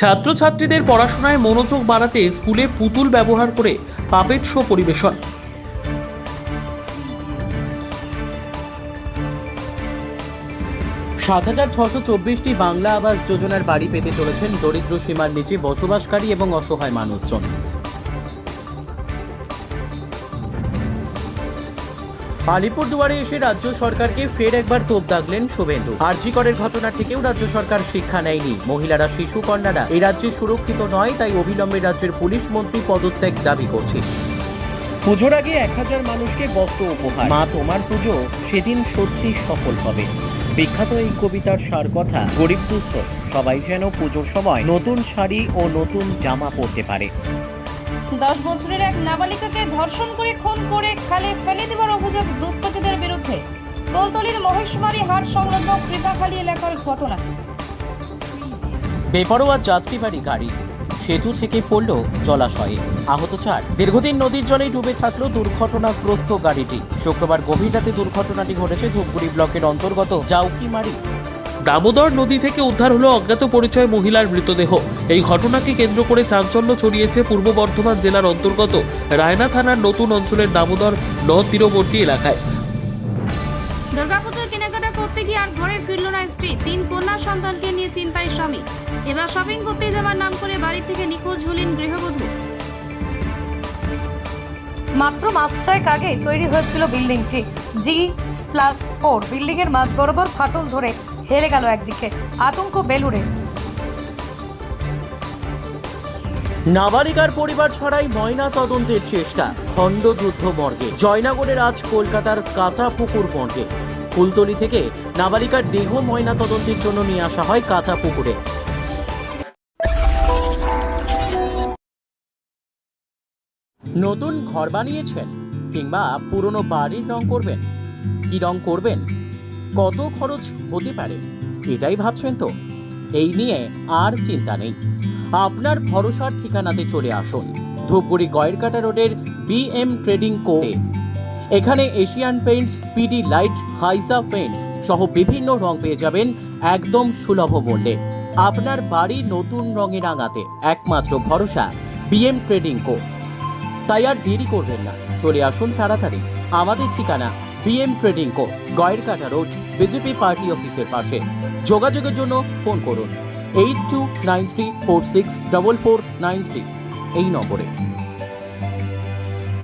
ছাত্রছাত্রীদের পড়াশোনায় মনোযোগ বাড়াতে স্কুলে পুতুল ব্যবহার করে পাপেট শো পরিবেশন। সাত হাজার ছশো চব্বিশটি বাংলা আবাস যোজনার বাড়ি পেতে চলেছেন দরিদ্র সীমার নিচে বসবাসকারী এবং অসহায় মানুষজন। আলিপুরদুয়ারে এসে রাজ্য সরকারকে ফের একবার তোপ দাগলেন শুভেন্দু। আরজিকরের ঘটনা থেকেও রাজ্য সরকার শিক্ষা নেয়নি। মহিলারা শিশু কন্যারা এই রাজ্যে সুরক্ষিত নয় তাই অবিলম্বে রাজ্যের পুলিশ মন্ত্রী পদত্যাগ দাবি করছে। পুজোর আগে এক হাজার মানুষকে বস্ত্র উপহার। মা তোমার পুজো সেদিন সত্যি সফল হবে। বিখ্যাত এই কবিতার সার কথা গরিব দুস্থ সবাই যেন পুজোর সময় নতুন শাড়ি ও নতুন জামা পরতে পারে। দশ বছরের এক নাবালিকাকে ধর্ষণ করে খুন করে খালে ফেলে দেওয়ার অভিযোগ দুষ্কৃতীদের বিরুদ্ধে। কলতলির মহেশমারী হাট সংলগ্ন কৃপাখালী এলাকার ঘটনা। বেপরোয়া যাত্রীবাড়ি গাড়ি। সেতু থেকে পড়ল জলাশয়ে। আহত চার। দীর্ঘদিন নদীর জলে ডুবে থাকল দুর্ঘটনাগ্রস্ত গাড়িটি। শুক্রবার গভীর রাতে দুর্ঘটনাটি ঘটেছে ধূপগুড়ি ব্লকের অন্তর্গত জাউকিমারি। দামোদর নদী থেকে উদ্ধার হলো অজ্ঞাত পরিচয় মহিলার মৃতদেহ। এই ঘটনাকে কেন্দ্র করে চাঞ্চল্য ছড়িয়েছে পূর্ব বর্ধমান জেলার অন্তর্গত রায়না থানার নতুন অঞ্চলের দামোদর নদ তীরবর্তী এলাকায়। দুর্গাপুজোর কেনাকাটা করতে গিয়ে আর ঘরে ফিরল না স্ত্রী। তিন কন্যা সন্তানকে নিয়ে চিন্তায় স্বামী। এবার শপিং করতে যাওয়ার নাম করে বাড়ি থেকে নিখোঁজ হলেন গৃহবধূ। মাত্র মাস ছয়েক আগেই তৈরি হয়েছিল বিল্ডিংটি। G plus four. বিল্ডিংয়ের মাঝ বরাবর ফাটল ধরে হেলে গেল একদিকে। আতঙ্ক বেলুড়ে। নাবালিকার পরিবার ছড়াই ময়না তদন্তের চেষ্টা খণ্ডযুদ্ধ মর্গে। জয়নগরের আজ কলকাতার কাঁচাপুকুর মর্গে। ফুলতলি থেকে নাবালিকার দেহ ময়না তদন্তের জন্য নিয়ে আসা হয় কাঁচাপুকুরে নতুন ঘর বানিয়েছেন কিংবা পুরনো বাড়ির রং করবেন? কি রং করবেন? কত খরচ হতে পারে? এটাই ভাবছেন তো। এই নিয়ে আর চিন্তা নেই। আপনার ভরসার ঠিকানাতে চলে আসুন। ধূপগুড়ি গয়েরকাটা রোডের বিএম ট্রেডিং কো এখানে এশিয়ান পেইন্টস, পিডি লাইট, হাইজা পেইন্টস সহ বিভিন্ন রং পেয়ে যাবেন একদম সুলভ মূল্যে। আপনার বাড়ি নতুন রঙে রাঙাতে একমাত্র ভরসা বিএম ট্রেডিং কো তাই আর দেরি করবেন না। চলে আসুন তাড়াতাড়ি। আমাদের ঠিকানা BM trading co, Gayerkata road, BJP party অফিসের পাশে। যোগাযোগের জন্য ফোন করুন, eight two nine three four six double four nine three, এই নম্বরে।